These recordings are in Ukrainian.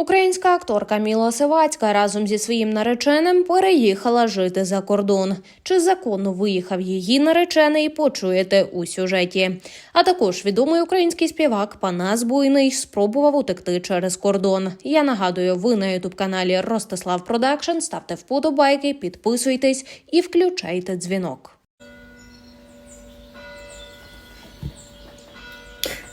Українська акторка Міла Севацька разом зі своїм нареченим переїхала жити за кордон. Чи законно виїхав її наречений, почуєте у сюжеті. А також відомий український співак Панас Буйний спробував утекти через кордон. Я нагадую, ви на ютуб каналі Ростислав Продакшн. Ставте вподобайки, підписуйтесь і включайте дзвінок.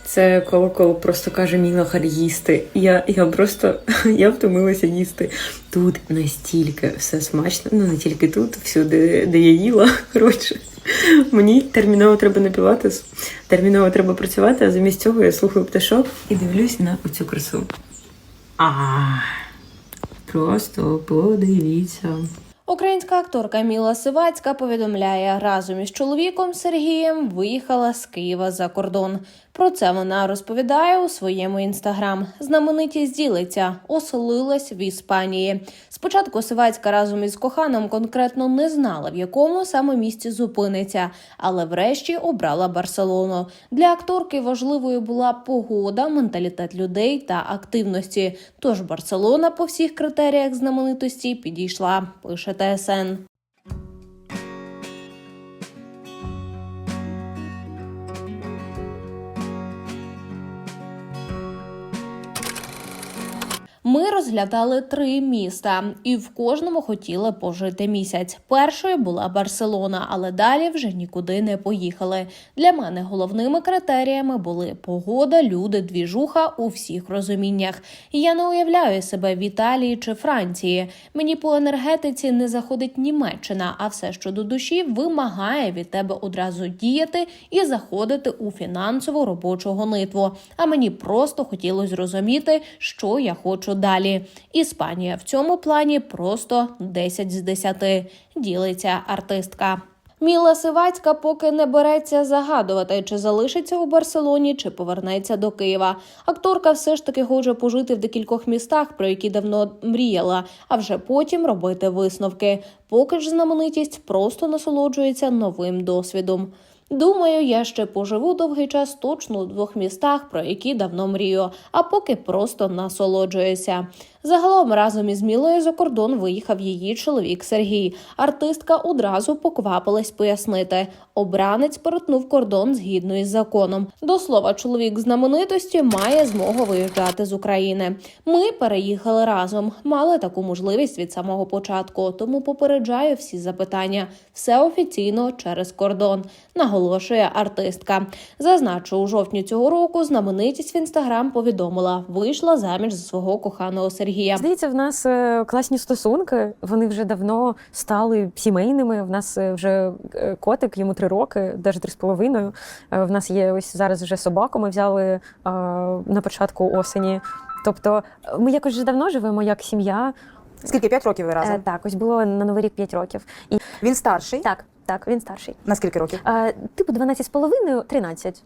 Це колокол просто каже Міла хар їсти. Я, я просто я втомилася їсти. Тут настільки все смачно, ну не тільки тут, всюди, де я їла. Коротше, мені терміново треба напівати, терміново треба працювати, а замість цього я слухаю пташок і дивлюсь на оцю красу. А просто подивіться. Українська акторка Міла Сивацька повідомляє, разом із чоловіком Сергієм виїхала з Києва за кордон. Про це вона розповідає у своєму інстаграм. Знаменитість ділиться, оселилась в Іспанії. Спочатку Сивацька разом із коханом конкретно не знала, в якому саме місці зупиниться, але врешті обрала Барселону. Для акторки важливою була погода, менталітет людей та активності. Тож Барселона по всіх критеріях знаменитості підійшла. Пише ТСН. Ми розглядали три міста, і в кожному хотіли пожити місяць. Першою була Барселона, але далі вже нікуди не поїхали. Для мене головними критеріями були погода, люди, двіжуха у всіх розуміннях. Я не уявляю себе в Італії чи Франції. Мені по енергетиці не заходить Німеччина, а все, що до душі, вимагає від тебе одразу діяти і заходити у фінансову робочу гонитву. А мені просто хотілося зрозуміти, що я хочу далі. Іспанія в цьому плані просто 10 з 10, ділиться артистка. Міла Сивацька поки не береться загадувати, чи залишиться у Барселоні, чи повернеться до Києва. Акторка все ж таки хоче пожити в декількох містах, про які давно мріяла, а вже потім робити висновки. Поки ж знаменитість просто насолоджується новим досвідом. Думаю, я ще поживу довгий час точно у двох містах, про які давно мрію, а поки просто насолоджуюся. Загалом разом із Мілою за кордон виїхав її чоловік Сергій. Артистка одразу поквапилась пояснити. Обранець перетнув кордон згідно із законом. До слова, чоловік знаменитості має змогу виїжджати з України. Ми переїхали разом, мали таку можливість від самого початку, тому попереджаю всі запитання. Все офіційно через кордон, наголошує артистка. Зазначу, у жовтні цього року знаменитість в інстаграм повідомила, вийшла заміж за свого коханого Сергія. Здається, в нас е, класні стосунки. Вони вже давно стали сімейними. В нас е, вже е, котик, йому три роки, навіть три з половиною. В нас є ось зараз вже собаку. Ми взяли на початку осені. Тобто, ми якось вже давно живемо як сім'я. Скільки? П'ять років ви разом? Е, Так, ось було на новий рік 5 років. І Він старший? так, так, він старший. На скільки років? Е, Типу 12 з половиною, 13.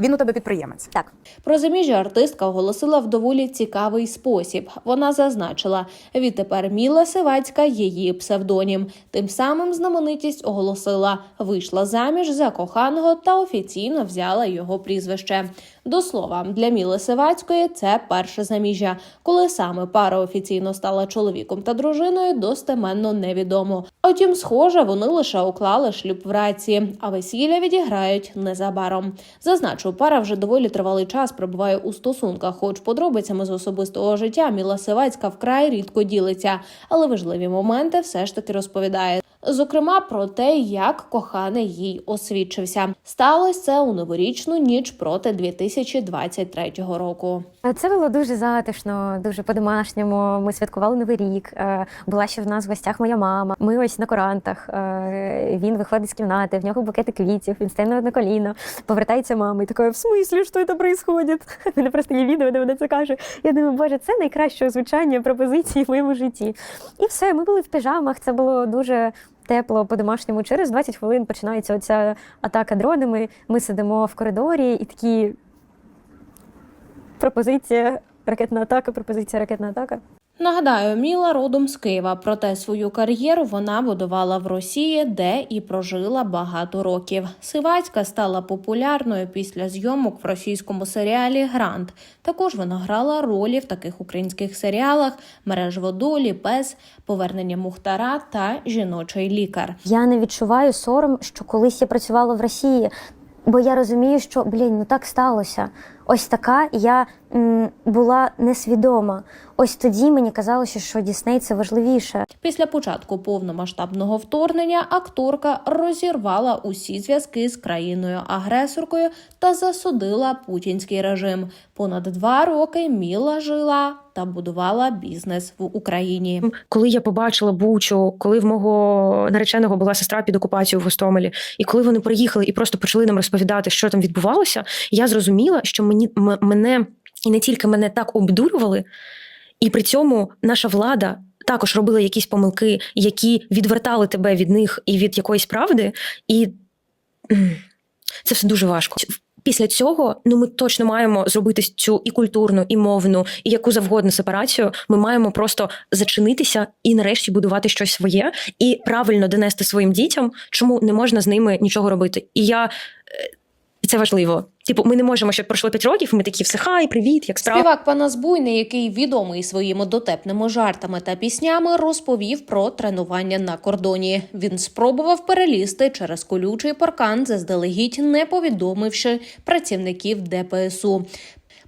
Він у тебе підприємець. Так. Про заміжжя артистка оголосила в доволі цікавий спосіб. Вона зазначила, відтепер Міла Сивацька її псевдонім. Тим самим знаменитість оголосила, вийшла заміж за коханого та офіційно взяла його прізвище. До слова, для Міли Сивацької це перше заміжжя. Коли саме пара офіційно стала чоловіком та дружиною, достеменно невідомо. Утім, схоже, вони лише уклали шлюб в раці, а весілля відіграють незабаром. Зазначу, пара вже доволі тривалий час перебуває у стосунках, хоч подробицями з особистого життя Міла Сивацька вкрай рідко ділиться, але важливі моменти все ж таки розповідає. Зокрема, про те, як коханий їй освідчився. Сталося це у новорічну ніч проти 2023 року. Це було дуже затишно, дуже по-домашньому. Ми святкували новий рік. Е, Була ще в нас в гостях моя мама. Ми ось на корантах. Е, Він виходить з кімнати, в нього букети квітів, він стає на одне коліно, повертається мама і така, в смислі, що це відбувається? Мене просто є відео, де вона це каже. Я думаю, боже, це найкраще звучання пропозиції в моєму житті. І все, ми були в піжамах. Це було дуже. Тепло по-домашньому через 20 хвилин починається оця атака дронами. Ми сидимо в коридорі і такі пропозиція, ракетна атака, пропозиція, ракетна атака. Нагадаю, Міла родом з Києва, проте свою кар'єру вона будувала в Росії, де і прожила багато років. Сивацька стала популярною після зйомок в російському серіалі Грант. Також вона грала ролі в таких українських серіалах Мереж водолі, Пес, Повернення Мухтара та Жіночий лікар. Я не відчуваю сором, що колись я працювала в Росії, бо я розумію, що блін, ну так сталося. Ось така я м, була несвідома. Ось тоді мені казалося, що Дісней це важливіше. Після початку повномасштабного вторгнення акторка розірвала усі зв'язки з країною-агресоркою та засудила путінський режим. Понад два роки Міла жила та будувала бізнес в Україні. коли я побачила Бучу, коли в мого нареченого була сестра під окупацією в Гостомелі, і коли вони приїхали і просто почали нам розповідати, що там відбувалося, я зрозуміла, що мені м- мене і не тільки мене так обдурювали, і при цьому наша влада. Також робила якісь помилки, які відвертали тебе від них і від якоїсь правди, і це все дуже важко. Після цього ну ми точно маємо зробити цю і культурну, і мовну, і яку завгодно сепарацію. Ми маємо просто зачинитися і нарешті будувати щось своє і правильно донести своїм дітям, чому не можна з ними нічого робити. І я е, це важливо. Типу, ми не можемо, щоб пройшло 5 років. Ми такі все хай, привіт, як справа. Співак Панас Буйний, який відомий своїми дотепними жартами та піснями, розповів про тренування на кордоні. Він спробував перелізти через колючий паркан, заздалегідь не повідомивши працівників ДПСУ.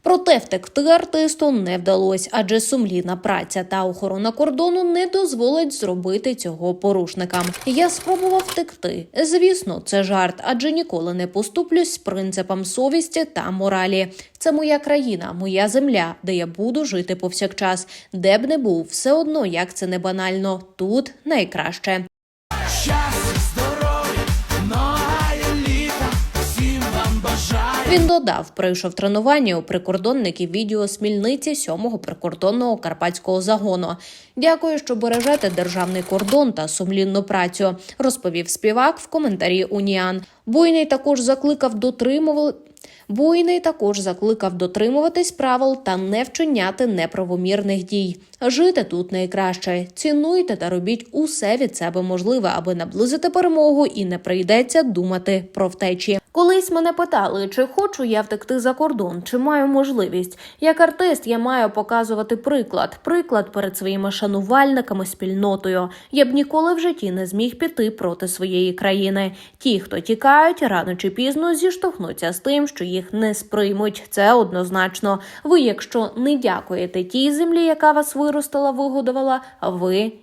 Проте втекти артисту не вдалося, адже сумлінна праця та охорона кордону не дозволить зробити цього порушникам. Я спробував втекти. Звісно, це жарт, адже ніколи не поступлюсь з принципом совісті та моралі. Це моя країна, моя земля, де я буду жити повсякчас. Де б не був, все одно як це не банально. Тут найкраще. Щастя, здоров'я, нога літа, всім вам бажаю. Він додав, пройшов тренування у прикордонників відео Смільниці 7-го прикордонного карпатського загону. Дякую, що бережете державний кордон та сумлінну працю, розповів співак в коментарі Уніан. Буйний також закликав дотримували. Буйний також закликав дотримуватись правил та не вчиняти неправомірних дій. Жити тут найкраще. Цінуйте та робіть усе від себе можливе, аби наблизити перемогу і не прийдеться думати про втечі. Колись мене питали, чи хочу я втекти за кордон, чи маю можливість. Як артист я маю показувати приклад, приклад перед своїми шанувальниками, спільнотою. Я б ніколи в житті не зміг піти проти своєї країни. Ті, хто тікають, рано чи пізно зіштовхнуться з тим, що їх не сприймуть. Це однозначно. Ви, якщо не дякуєте тій землі, яка вас виростила, вигодувала, ви